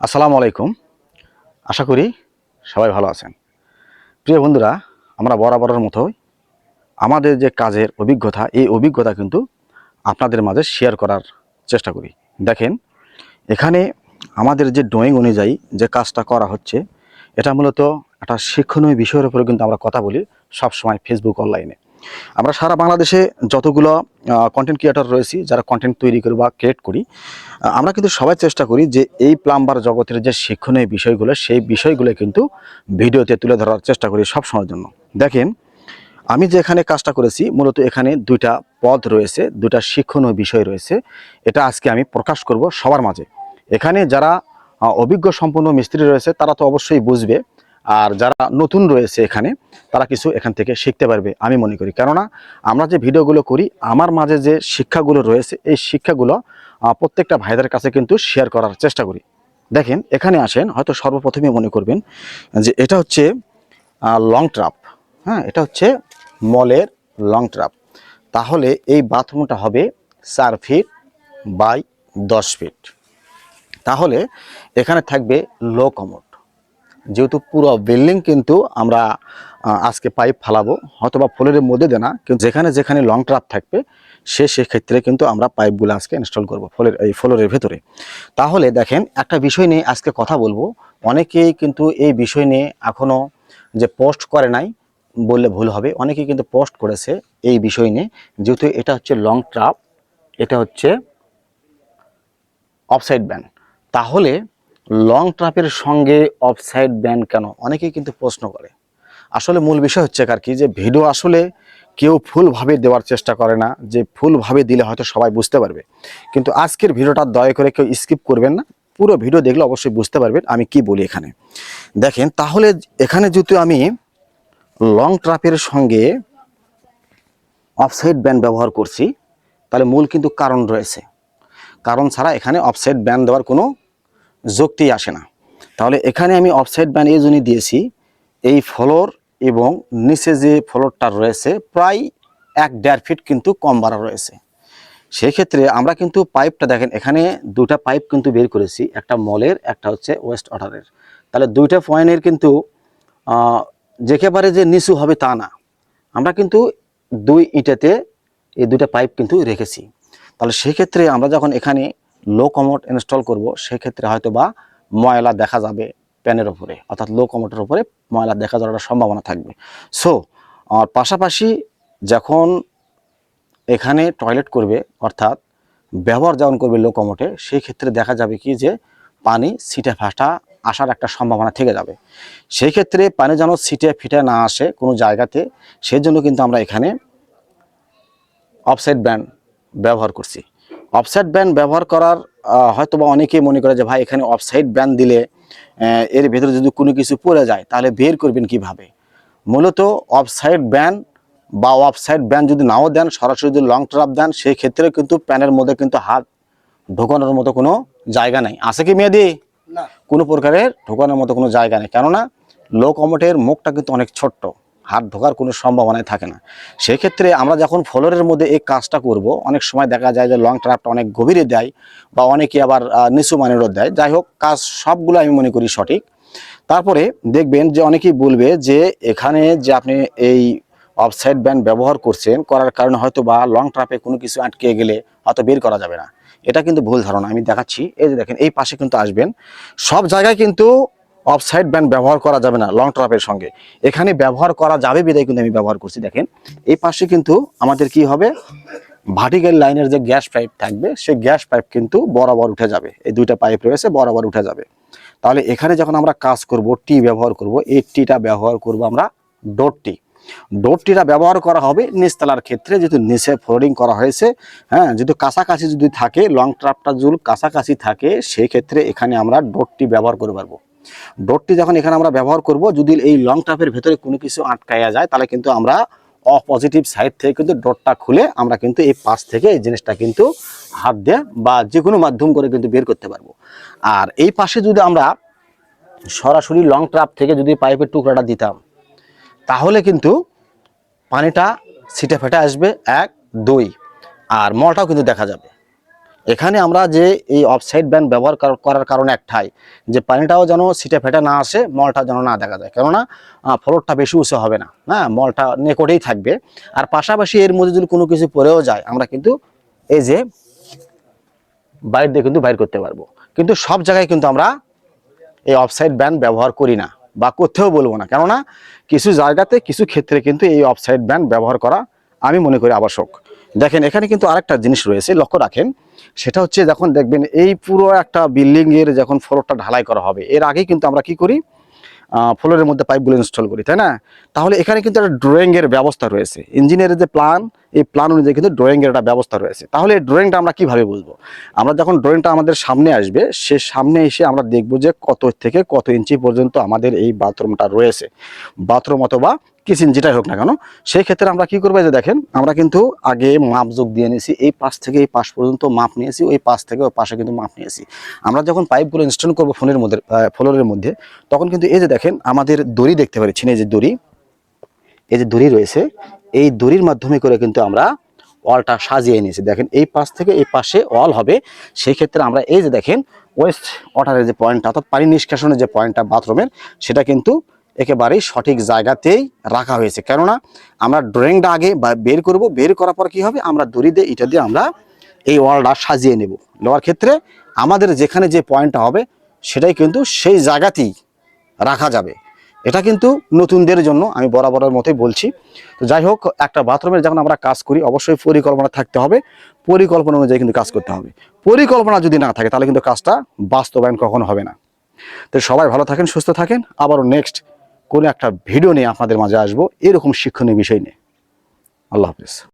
আসসালামু আলাইকুম। আশা করি সবাই ভালো আছেন। প্রিয় বন্ধুরা, আমরা বরাবরের মতোই আমাদের যে কাজের অভিজ্ঞতা, এই অভিজ্ঞতা কিন্তু আপনাদের মাঝে শেয়ার করার চেষ্টা করি। দেখেন, এখানে আমাদের যে ড্রয়িং অনুযায়ী যে কাজটা করা হচ্ছে, এটা মূলত একটা শিক্ষণীয় বিষয়ের উপরে কিন্তু আমরা কথা বলি সবসময় ফেসবুক অনলাইনে আমরা সারা বাংলাদেশে যতগুলো কন্টেন্ট ক্রিয়েটর রয়েছি, যারা কন্টেন্ট তৈরি করি বা ক্রিয়েট করি আমরা কিন্তু সবাই চেষ্টা করি যে এই প্লাম্বার জগতের যে শিক্ষণীয় বিষয়গুলো, সেই বিষয়গুলো কিন্তু ভিডিওতে তুলে ধরার চেষ্টা করি সব সময়ের জন্য। দেখেন, আমি যে এখানে কাজটা করেছি, মূলত এখানে দুইটা পদ রয়েছে, দুইটা শিক্ষণীয় বিষয় রয়েছে। এটা আজকে আমি প্রকাশ করব সবার মাঝে। এখানে যারা অভিজ্ঞ সম্পন্ন মিস্ত্রি রয়েছে, তারা তো অবশ্যই বুঝবে আর যারা নতুন রয়েছে এখানে, তারা কিছু এখান থেকে শিখতে পারবে, আমি মনে করি। কেননা, আমরা যে ভিডিওগুলো করি, আমার মাঝে যে শিক্ষাগুলো রয়েছে, এই শিক্ষাগুলো প্রত্যেকটা ভাইদের কাছে কিন্তু শেয়ার করার চেষ্টা করি। দেখেন, এখানে আসেন, হয়তো সর্বপ্রথমে মনে করবেন যে এটা হচ্ছে লং ট্রাপ হ্যাঁ এটা হচ্ছে মলের লং ট্রাপ তাহলে এই বাথরুমটা হবে চার ফিট বাই দশ ফিট তাহলে এখানে থাকবে লো কমোড যেহেতু পুরো বিল্ডিং কিন্তু আমরা আজকে পাইপ ফালাবো অথবা বা ফ্লোরের মধ্যে দেনা, কিন্তু যেখানে যেখানে লং ট্রাপ থাকবে, সে সেক্ষেত্রে কিন্তু আমরা পাইপগুলো আজকে ইনস্টল করব ফ্লোরের এই ফ্লোরের ভেতরে। তাহলে দেখেন, একটা বিষয় নিয়ে আজকে কথা বলব। অনেকেই কিন্তু এই বিষয় নিয়ে এখনও যে পোস্ট করে নাই বললে ভুল হবে, অনেকেই কিন্তু পোস্ট করেছে এই বিষয় নিয়ে। যেহেতু এটা হচ্ছে লং ট্রাপ এটা হচ্ছে অফসাইড ব্যান তাহলে লং ট্রাপের সঙ্গে অফসাইড ব্যান কেন? অনেকেই কিন্তু প্রশ্ন করে। আসলে মূল বিষয় হচ্ছে কার কি? যে ভিডিও আসলে কেউ ফুলভাবে দেওয়ার চেষ্টা করে না, যে ফুলভাবে দিলে হয়তো সবাই বুঝতে পারবে। কিন্তু আজকের ভিডিওটা দয়া করে কেউ স্কিপ করবেন না। পুরো ভিডিও দেখলে অবশ্যই বুঝতে পারবেন আমি কি বলি এখানে। দেখেন, তাহলে এখানে যেহেতু আমি লং ট্রাপের সঙ্গে অফসাইড ব্যান ব্যবহার করছি, তাহলে মূল কিন্তু কারণ রয়েছে। কারণ ছাড়া এখানে অফসাইড ব্যান দেওয়ার কোনো যুক্তি আসে না। তাহলে এখানে আমি অফসাইড ব্যান এই জন্যই দিয়েছি, এই ফ্লোর এবং নিচে যে ফ্লোরটা রয়েছে, প্রায় এক দেড় ফিট কিন্তু কম বাড়া রয়েছে। সেই ক্ষেত্রে আমরা কিন্তু পাইপটা দেখেন, এখানে দুটা পাইপ কিন্তু বের করেছি, একটা মলের একটা হচ্ছে ওয়েস্ট অর্ডারের তাহলে দুইটা পয়েন্টের কিন্তু যেকেবারে যে নিচু হবে তা না। আমরা কিন্তু দুই ইটেতে এই দুইটা পাইপ কিন্তু রেখেছি। তাহলে সেক্ষেত্রে আমরা যখন এখানে লো কমোড ইনস্টল করব, সেক্ষেত্রে হয়তো বা ময়লা দেখা যাবে প্যানের ওপরে, অর্থাৎ লো কমোডের উপরে ময়লা দেখা যাওয়ার সম্ভাবনা থাকবে। সো আর পাশাপাশি যখন এখানে টয়লেট করবে, অর্থাৎ ব্যবহার যখন করবে লো কমোটে সেই ক্ষেত্রে দেখা যাবে কি যে পানি সিটে ফাটা আসার একটা সম্ভাবনা থেকে যাবে। সেই ক্ষেত্রে পানি যেন সিটে ফিটে না আসে কোনো জায়গাতে সেই জন্য কিন্তু আমরা এখানে অফসাইড ব্যান্ড ব্যবহার করছি। অফসাইড ব্যান্ড ব্যবহার করার হয়তো বা অনেকেই মনে করে যে ভাই এখানে অফসাইড ব্যান্ড দিলে এর ভেতরে যদি কোনো কিছু পড়ে যায় তাহলে বের করবেন কীভাবে? মূলত অফসাইড ব্যান্ড বা অফসাইড ব্যান্ড যদি নাও দেন সরাসরি যদি লং ট্রাপ দেন সেই ক্ষেত্রে কিন্তু প্যানের মধ্যে কিন্তু হাত ঢোকানোর মতো কোনো জায়গা নেই। আছে কি মেয়াদি? না। কোনো প্রকারের ঢোকানোর মতো কোনো জায়গা নেই। কেননা লো কমোটের মুখটা কিন্তু অনেক ছোট্ট। হাত ঢোকার কোনো সম্ভাবনাই থাকে না। সেক্ষেত্রে আমরা যখন ফ্লোরের মধ্যে এই কাজটা করব, অনেক সময় দেখা যায় যে লং ট্রাপটা অনেক গভীরে দেয় বা অনেকে আবার নিচু মানেরও দেয়। যাই হোক, কাজ সবগুলো আমি মনে করি সঠিক। তারপরে দেখবেন যে অনেকেই বলবে যে এখানে যে আপনি এই অফসাইড ব্যান্ড ব্যবহার করছেন, করার কারণে হয়তো বা লং ট্রাপে কোনো কিছু আটকে গেলে হয়তো বের করা যাবে না। এটা কিন্তু ভুল ধারণা। আমি দেখাচ্ছি। এই যে দেখেন, এই পাশে কিন্তু আসবেন। সব জায়গায় কিন্তু অফসাইড ব্যান্ড ব্যবহার করা যাবে না লং ট্রাপের সঙ্গে। এখানে ব্যবহার করা যাবে বিদায় কিন্তু আমি ব্যবহার করছি, দেখেন। এই পাশে কিন্তু আমাদের কি হবে? ভার্টিক্যাল লাইনের যে গ্যাস পাইপ থাকবে, সেই গ্যাস পাইপ কিন্তু বরাবর উঠে যাবে। এই দুইটা পাইপ রয়েছে, বরাবর উঠে যাবে। তাহলে এখানে যখন আমরা কাজ করব টি ব্যবহার করব, এই টিটা ব্যবহার করব আমরা ডোর টি ডোর টিটা ব্যবহার করা হবে নিচতলার ক্ষেত্রে, যেহেতু নিচে ফ্লোরিং করা হয়েছে হ্যাঁ যদি কাছাকাছি যদি থাকে লং ট্রাপটা জুল কাছাকাছি থাকে, সেই ক্ষেত্রে এখানে আমরা ডোর টি ব্যবহার করে পারব। ডোরটি যখন এখানে আমরা ব্যবহার করব, যদি এই লং ট্রাপের ভেতরে কোনো কিছু আটকায়া যায়, তাহলে কিন্তু আমরা অপজিটিভ সাইড থেকে কিন্তু ডোরটা খুলে আমরা কিন্তু এই পাশ থেকে এই জিনিসটা কিন্তু হাত দিয়ে বা যে কোনো মাধ্যম করে কিন্তু বের করতে পারব। আর এই পাশে যদি আমরা সরাসরি লং ট্রাপ থেকে যদি পাইপের টুকরাটা দিতাম, তাহলে কিন্তু পানিটা সিটে ফেটে আসবে এক, দুই, আর মলটাও কিন্তু দেখা যাবে। এখানে আমরা যে এই অফসাইড ব্যান্ড ব্যবহার করার কারণে একটাই, যে পানিটাও যেন সিটে ফেটে না আসে, মলটা যেন না দেখা যায়। কেননা ফ্লোরটা বেশি উঁচু হবে না হ্যাঁ মলটা নেকটেই থাকবে। আর পাশাপাশি এর মধ্যে যদি কোনো কিছু পরেও যায়, আমরা কিন্তু এই যে বাইর দিয়ে কিন্তু বাইর করতে পারব। কিন্তু সব জায়গায় কিন্তু আমরা এই অফসাইড ব্যান্ড ব্যবহার করি না বা করতেও বলব না। কেননা, কিছু জায়গাতে, কিছু ক্ষেত্রে কিন্তু এই অফসাইড ব্যান্ড ব্যবহার করা আমি মনে করি আবশ্যক। দেখেন, এখানে কিন্তু আরেকটা জিনিস রয়েছে, লক্ষ্য রাখেন, সেটা হচ্ছে যখন দেখবেন এই পুরো একটা বিল্ডিং এর যখন ফ্লোরটা ঢালাই করা হবে, এর আগে কিন্তু আমরা কি করি? ফ্লোরের মধ্যে পাইপগুলো ইনস্টল করি, তাই না? তাহলে এখানে কিন্তু একটা ড্রয়িং এর ব্যবস্থা রয়েছে। ইঞ্জিনিয়ারের যে প্ল্যান এই প্ল্যান অনুযায়ী কিন্তু ড্রয়িং এর একটা ব্যবস্থা রয়েছে। তাহলে এই ড্রয়িংটা আমরা কীভাবে বুঝব? আমরা যখন ড্রয়িংটা আমাদের সামনে আসবে, সে সামনে এসে আমরা দেখব যে কত থেকে কত ইঞ্চি পর্যন্ত আমাদের এই বাথরুমটা রয়েছে। বাথরুম অথবা কিচেন যেটাই হোক না কেন, সেই ক্ষেত্রে আমরা কি করব যে দেখেন, আমরা কিন্তু আগে মাপ যোগ দিয়ে নিয়েছি, এই পাশ থেকে এই পাশ পর্যন্ত মাপ নিয়েছি, ওই পাশ থেকে ওই পাশে কিন্তু মাপ নিয়েছি। আমরা যখন পাইপগুলো ইনস্টল করব ফোনের মধ্যে ফ্লোরের মধ্যে, তখন কিন্তু এই যে দেখেন, আমাদের দড়ি দেখতে পাচ্ছি এই যে দড়ি, এই যে দড়ি রয়েছে, এই দড়ির মাধ্যমে করে কিন্তু আমরা ওয়ালটা সাজিয়ে নিয়েছি। দেখেন, এই পাশ থেকে এই পাশে ওয়াল হবে, সেই ক্ষেত্রে আমরা এই যে দেখেন ওয়েস্ট ওয়াটারের যে পয়েন্টটা অর্থাৎ পানি নিষ্কাশনের যে পয়েন্টটা বাথরুমের সেটা কিন্তু একেবারেই সঠিক জায়গাতেই রাখা হয়েছে। কেননা আমরা ড্রয়িংটা আগে বের করব, বের করার পর কি হবে? আমরা দড়ি দিয়ে এটা দিয়ে আমরা এই ওয়ালটা সাজিয়ে নেব। নেওয়ার ক্ষেত্রে আমাদের যেখানে যে পয়েন্টটা হবে, সেটাই কিন্তু সেই জায়গাতেই রাখা যাবে। এটা কিন্তু নতুনদের জন্য আমি বরাবরের মতোই বলছি। তো যাই হোক, একটা বাথরুমের যখন আমরা কাজ করি, অবশ্যই পরিকল্পনা থাকতে হবে। পরিকল্পনা অনুযায়ী কিন্তু কাজ করতে হবে। পরিকল্পনা যদি না থাকে, তাহলে কিন্তু কাজটা বাস্তবায়ন কখনো হবে না। তো সবাই ভালো থাকেন, সুস্থ থাকেন। আবারও নেক্সট কোনো একটা ভিডিও নিয়ে আপনাদের মাঝে আসব এরকম শিক্ষণীয় বিষয় নিয়ে। আল্লাহ হাফিজ।